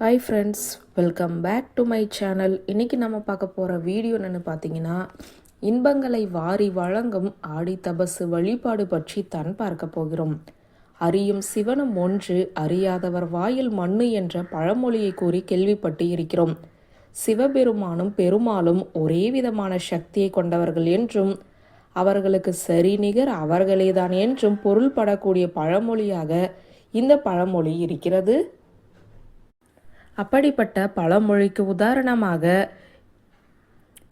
Hi friends welcome back to my channel இன்றைக்கி நம்ம பார்க்க போகிற வீடியோ என்னென்னு பார்த்தீங்கன்னா இன்பங்களை வாரி வழங்கும் ஆடி தபசு வழிபாடு பற்றி தான் பார்க்க போகிறோம். அறியும் சிவனும் ஒன்று அறியாதவர் வாயில் மண்ணு என்ற பழமொழியை கூறி கேள்விப்பட்டு இருக்கிறோம். சிவபெருமானும் பெருமாளும் ஒரே விதமான சக்தியை கொண்டவர்கள் என்றும் அவர்களுக்கு சரி நிகர் அவர்களேதான் என்றும் பொருள்படக்கூடிய பழமொழியாக இந்த பழமொழி இருக்கிறது. அப்படிப்பட்ட பழமொழிக்கு உதாரணமாக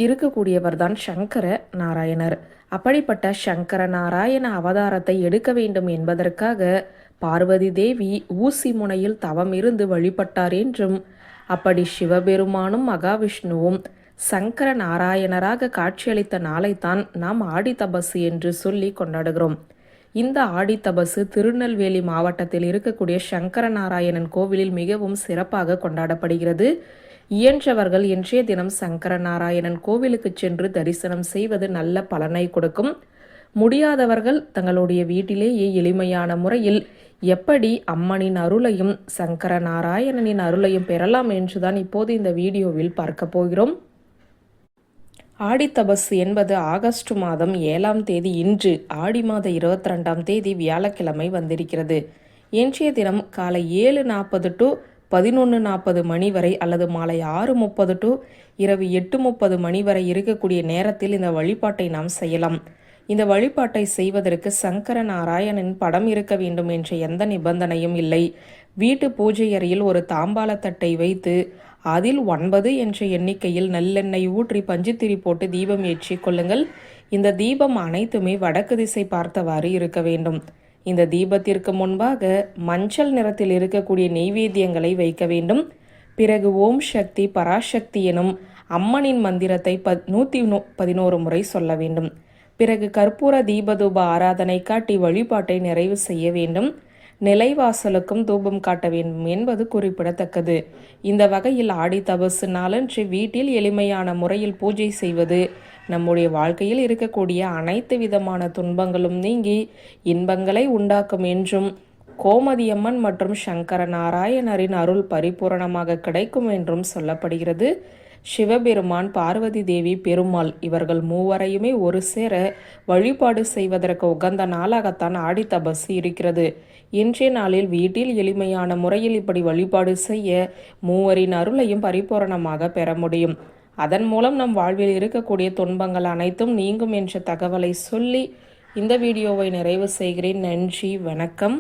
இருக்கக்கூடியவர் தான் சங்கர நாராயணர். அப்படிப்பட்ட சங்கர நாராயண அவதாரத்தை எடுக்க வேண்டும் என்பதற்காக பார்வதி தேவி ஊசி முனையில் தவம் இருந்து வழிபட்டார் என்றும் அப்படி சிவபெருமானும் மகாவிஷ்ணுவும் சங்கர நாராயணராக காட்சியளித்த நாளைத்தான் நாம் ஆடி தபசு என்று சொல்லி கொண்டாடுகிறோம். இந்த ஆடி தபசு திருநெல்வேலி மாவட்டத்தில் இருக்கக்கூடிய சங்கர நாராயணன் கோவிலில் மிகவும் சிறப்பாக கொண்டாடப்படுகிறது. இயன்றவர்கள் இன்றைய தினம் சங்கர நாராயணன் கோவிலுக்கு சென்று தரிசனம் செய்வது நல்ல பலனை கொடுக்கும். முடியாதவர்கள் தங்களுடைய வீட்டிலேயே எளிமையான முறையில் எப்படி அம்மனின் அருளையும் சங்கர நாராயணனின் அருளையும் பெறலாம் என்றுதான் இப்போது இந்த வீடியோவில் பார்க்க போகிறோம். ஆடித்தபஸ் என்பது ஆகஸ்ட் மாதம் ஏழாம் தேதி இன்று ஆடி மாத இருபத்தி ரெண்டாம் தேதி வியாழக்கிழமை வந்திருக்கிறது. இன்றைய தினம் காலை ஏழு நாற்பது டு பதினொன்று நாற்பது மணி வரை அல்லது மாலை ஆறு முப்பது டு இரவு எட்டு முப்பது மணி வரை இருக்கக்கூடிய நேரத்தில் இந்த வழிபாட்டை நாம் செய்யலாம். இந்த வழிபாட்டை செய்வதற்கு சங்கர நாராயணன் படம் இருக்க வேண்டும் என்ற எந்த நிபந்தனையும் இல்லை. வீட்டு பூஜை அறையில் ஒரு தாம்பாளத்தட்டை வைத்து அதில் ஒன்பது என்ற எண்ணிக்கையில் நல்லெண்ணெய் ஊற்றி பஞ்சுத்திரி போட்டு தீபம் ஏற்றி கொள்ளுங்கள். இந்த தீபம் அனைத்துமே வடக்கு திசை பார்த்தவாறு இருக்க வேண்டும். இந்த தீபத்திற்கு முன்பாக மஞ்சள் நிறத்தில் இருக்கக்கூடிய நெய்வேத்தியங்களை வைக்க வேண்டும். பிறகு ஓம் சக்தி பராசக்தி எனும் அம்மனின் மந்திரத்தை ப நூற்றி பதினோரு முறை சொல்ல வேண்டும். பிறகு கற்பூர தீபதூப ஆராதனை காட்டி வழிபாட்டை நிறைவு செய்ய வேண்டும். நிலைவாசலுக்கும் தூபம் காட்ட வேண்டும் என்பது குறிப்பிடத்தக்கது. இந்த வகையில் ஆடி தபசு நாளன்று வீட்டில் எளிமையான முறையில் பூஜை செய்வது நம்முடைய வாழ்க்கையில் இருக்கக்கூடிய அனைத்து விதமான துன்பங்களும் நீங்கி இன்பங்களை உண்டாக்கும் என்றும் கோமதியம்மன் மற்றும் சங்கர நாராயணரின் அருள் பரிபூரணமாக கிடைக்கும் என்றும் சொல்லப்படுகிறது. சிவபெருமான் பார்வதி தேவி பெருமாள் இவர்கள் மூவரையுமே ஒரு சேர வழிபாடு செய்வதற்கு உகந்த நாளாகத்தான் ஆடி தபசு இருக்கிறது. இன்றைய நாளில் வீட்டில் எளிமையான முறையில் இப்படி வழிபாடு செய்ய மூவரின் அருளையும் பரிபூரணமாக பெற முடியும். அதன் மூலம் நம் வாழ்வில் இருக்கக்கூடிய துன்பங்கள் அனைத்தும் நீங்கும் என்ற தகவலை சொல்லி இந்த வீடியோவை நிறைவு செய்கிறேன். நன்றி வணக்கம்.